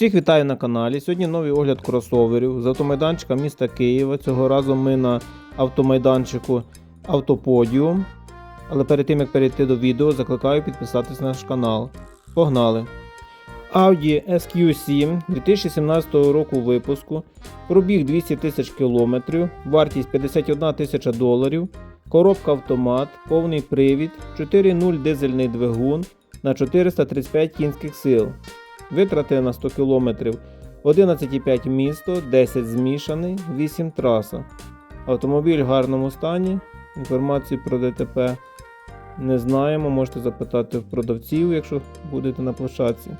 Всіх вітаю на каналі. Сьогодні новий огляд кросоверів з автомайданчика міста Києва. Цього разу ми на автомайданчику Автоподіум. Але перед тим як перейти до відео, закликаю підписатись на наш канал. Погнали! Audi SQ7 2017 року випуску. Пробіг 200 тисяч кілометрів, вартість 51 тисяча доларів, коробка автомат, повний привід, 4.0 дизельний двигун на 435 кінських сил. Витрати на 100 км 11,5 місто, 10 змішаний, 8 траса. Автомобіль в гарному стані. Інформацію про ДТП не знаємо. Можете запитати в продавців, якщо будете на площадці.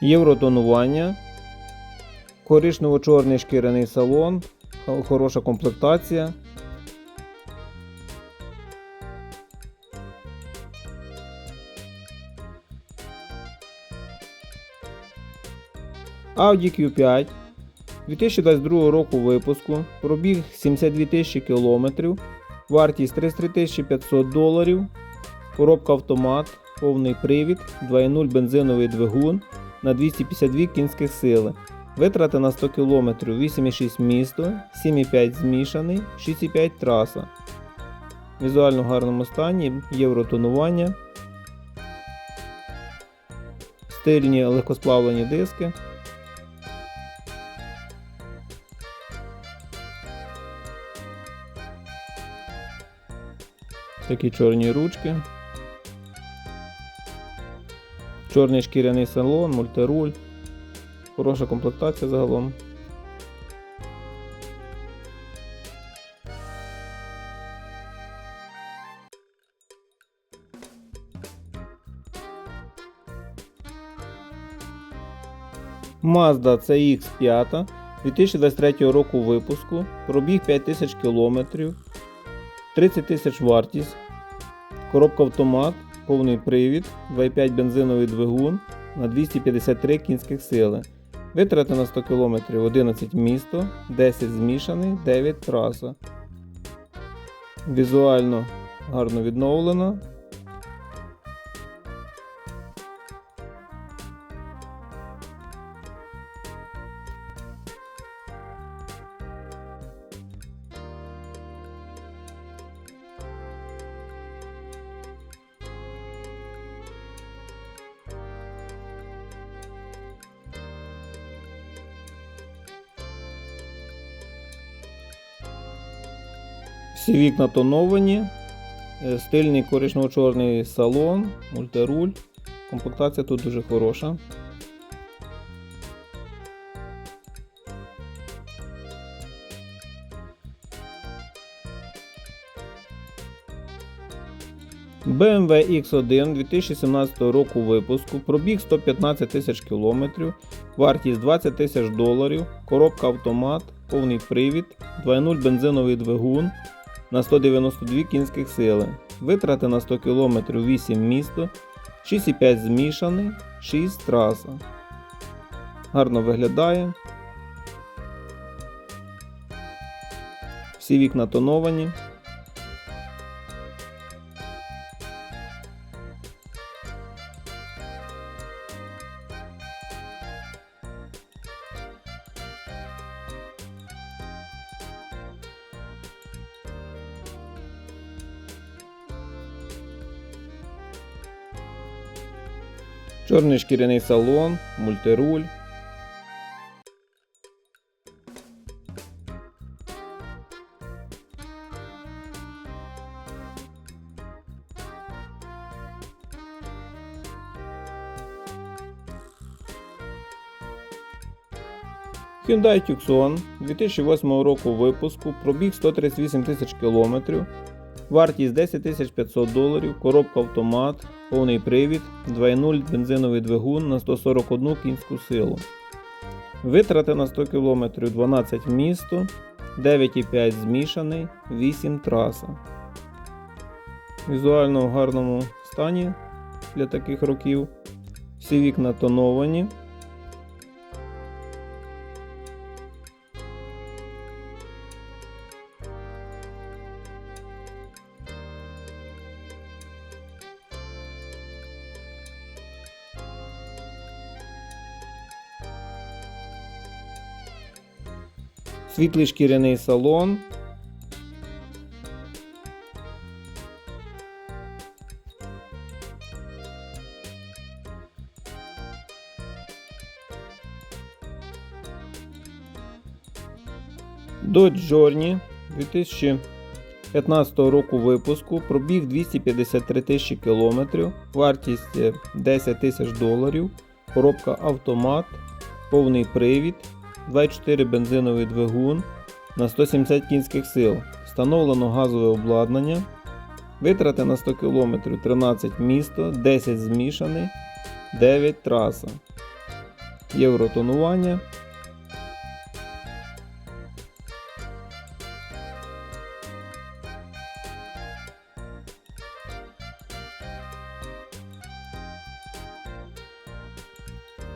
Євротонування, коричнево-чорний шкіряний салон, хороша комплектація. Audi Q5 2022 року випуску, пробіг 72 тисячі кілометрів, вартість 33 500 доларів, коробка автомат, повний привід, 2.0 бензиновий двигун на 252 кінських сили. Витрати на 100 км 8,6 місто, 7,5 змішаний, 6,5 траса. Візуально в гарному стані, євротонування. Стильні легкосплавлені диски. Такі чорні ручки. Чорний шкіряний салон, мультируль. Хороша комплектація загалом. Mazda CX5 2023 року випуску. Пробіг 5000 км, 30 тисяч вартість. Коробка автомат, повний привід, 2,5 бензиновий двигун на 253 кінських сили. Витрати на 100 км 11 місто, 10 змішаний, 9 траса. Візуально гарно відновлено. Всі вікна тоновані, е, стильний коричнево-чорний салон, мультируль. Комплектація тут дуже хороша. BMW X1 2017 року випуску, пробіг 115 тисяч кілометрів, вартість 20 тисяч доларів, коробка автомат, повний привід, 2.0 бензиновий двигун на 192 кінських сили. Витрати на 100 км 8 місто, 6,5 змішаний, 6 траса. Гарно виглядає. Всі вікна тоновані. Чорний шкіряний салон, мультируль. Hyundai Tucson 2008 року випуску, пробіг 138 тисяч кілометрів, вартість 10 500 доларів, коробка автомат, повний привід, 2.0 бензиновий двигун на 141 кінську силу. Витрати на 100 км 12 місто, 9,5 змішаний, 8 траса. Візуально в гарному стані для таких років. Всі вікна тоновані. Світлий шкіряний салон. Dodge Journey 2015 року випуску, пробіг 253 тисячі кілометрів, вартість е, 10 тисяч доларів, коробка автомат, повний привід, 24 бензиновий двигун на 170 кінських сил, встановлено газове обладнання, витрати на 100 км 13 місто, 10 змішаний, 9 траса, євротонування.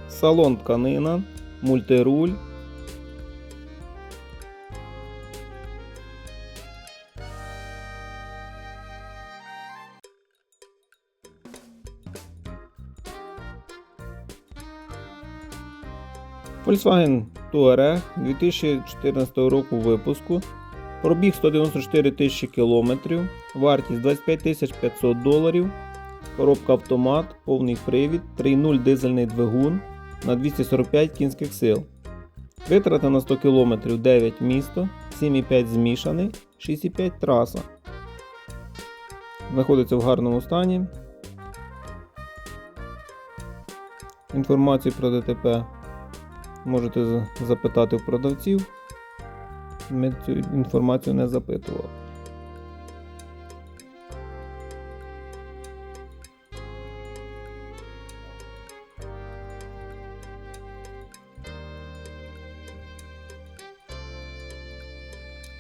Салон тканина, мультируль. Volkswagen Touareg 2014 року випуску. Пробіг 194 тисячі кілометрів, вартість 25 500 доларів. Коробка автомат, повний привід, 3.0 дизельний двигун на 245 кінських сил. Витрата на 100 км 9 місто, 7,5 змішаний, 6,5 траса. Знаходиться в гарному стані. Інформацію про ДТП можете запитати в продавців. Ми цю інформацію не запитували.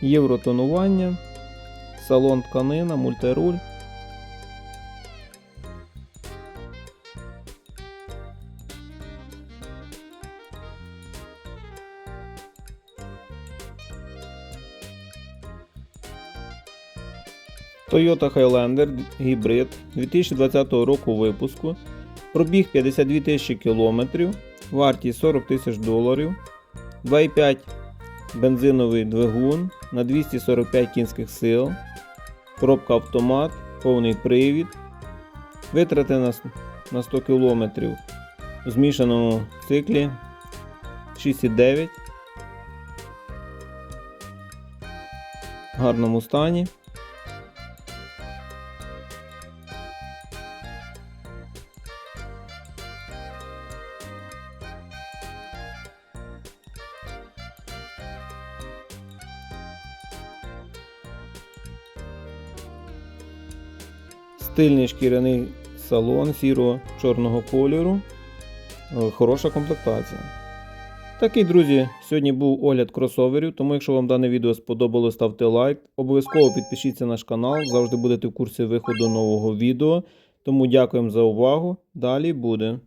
Євротонування, салон тканина, мультируль. Toyota Highlander гібрид 2020 року випуску. Пробіг 52 тисячі кілометрів, вартість 40 тисяч доларів, 2,5 бензиновий двигун на 245 кінських сил, коробка автомат, повний привід, витрати на, на 100 км у змішаному циклі 6,9 в гарному стані. Стильний шкіряний салон сіро-чорного кольору. Е, Хороша комплектація. Такий, друзі, сьогодні був огляд кросоверів, тому якщо вам дане відео сподобалось, ставте лайк. Обов'язково підпишіться на наш канал, завжди будете в курсі виходу нового відео. Тому дякуємо за увагу. Далі буде.